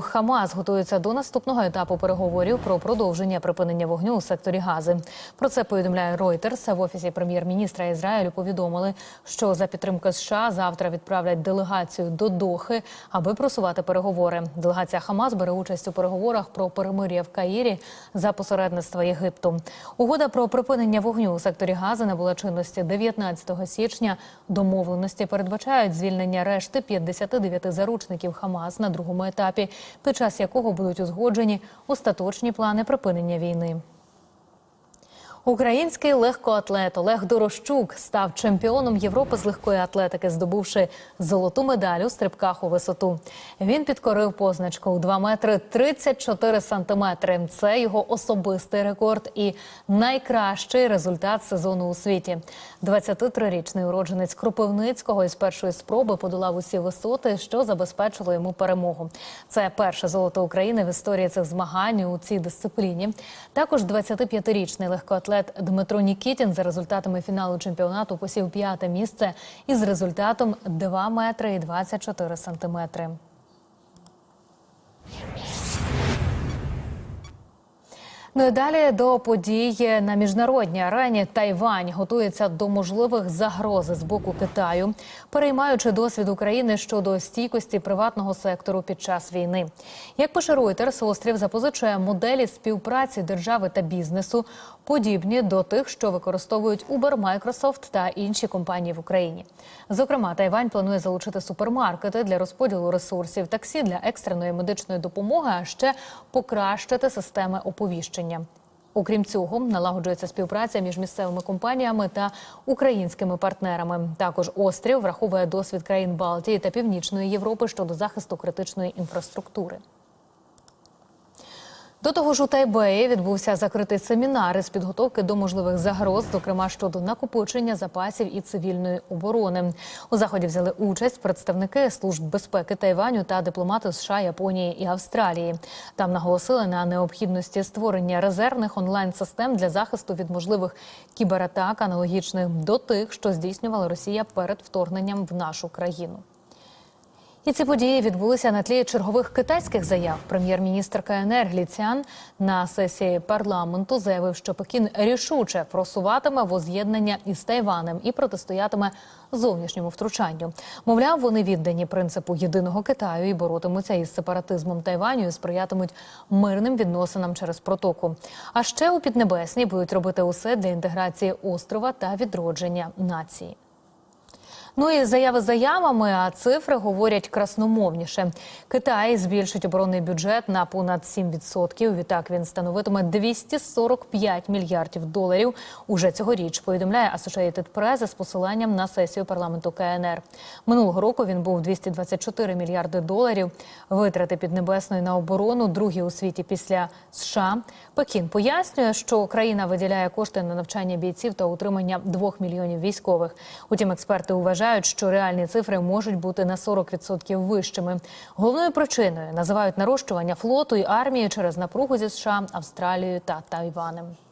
Хамас готується до наступного етапу переговорів про продовження припинення вогню у секторі Гази. Про це повідомляє Reuters. В офісі прем'єр-міністра Ізраїлю повідомили, що за підтримки США завтра відправлять делегацію до Дохи, аби просувати переговори. Делегація Хамас бере участь у переговорах про перемир'я в Каїрі за посередництва Єгипту. Угода про припинення вогню у секторі Гази набула чинності 19 січня. Домовленості передбачають звільнення решти 59 заручників Хамас на другому етапі під час якого будуть узгоджені остаточні плани припинення війни. Український легкоатлет Олег Дорощук став чемпіоном Європи з легкої атлетики, здобувши золоту медаль у стрибках у висоту. Він підкорив позначку у 2 метри 34 сантиметри. Це його особистий рекорд і найкращий результат сезону у світі. 23-річний уродженець Кропивницького із першої спроби подолав усі висоти, що забезпечило йому перемогу. Це перше золото України в історії цих змагань у цій дисципліні. Також 25-річний легкоатлет Дмитро Нікітін за результатами фіналу чемпіонату посів п'яте місце із результатом 2 метри і 24 сантиметри. Ну і далі до подій на міжнародній арені Тайвань готується до можливих загроз з боку Китаю, переймаючи досвід України щодо стійкості приватного сектору під час війни. Як пише Reuters, острів запозичує моделі співпраці держави та бізнесу, подібні до тих, що використовують Uber, Microsoft та інші компанії в Україні. Зокрема, Тайвань планує залучити супермаркети для розподілу ресурсів, таксі для екстреної медичної допомоги, а ще покращити системи оповіщення. Окрім цього, налагоджується співпраця між місцевими компаніями та українськими партнерами. Також острів враховує досвід країн Балтії та Північної Європи щодо захисту критичної інфраструктури. До того ж, у Тайбеї відбувся закритий семінар із підготовки до можливих загроз, зокрема щодо накопичення запасів і цивільної оборони. У заході взяли участь представники служб безпеки Тайваню та дипломати США, Японії і Австралії. Там наголосили на необхідності створення резервних онлайн-систем для захисту від можливих кібератак, аналогічних до тих, що здійснювала Росія перед вторгненням в нашу країну. І ці події відбулися на тлі чергових китайських заяв. Прем'єр-міністр КНР Гліцян на сесії парламенту заявив, що Пекін рішуче просуватиме воз'єднання із Тайванем і протистоятиме зовнішньому втручанню. Мовляв, вони віддані принципу єдиного Китаю і боротимуться із сепаратизмом Тайваню і сприятимуть мирним відносинам через протоку. А ще у Піднебесній будуть робити усе для інтеграції острова та відродження нації. Ну і заяви заявами, а цифри говорять красномовніше. Китай збільшить оборонний бюджет на понад 7%. Відтак він становитиме 245 мільярдів доларів уже цьогоріч. Повідомляє Associated Press з посиланням на сесію парламенту КНР. Минулого року він був 224 мільярди доларів. Витрати піднебесної на оборону, другі у світі після США. Пекін пояснює, що країна виділяє кошти на навчання бійців та утримання двох мільйонів військових. Утім, експерти вважають, що реальні цифри можуть бути на 40% вищими. Головною причиною називають нарощування флоту і армії через напругу зі США, Австралією та Тайванем.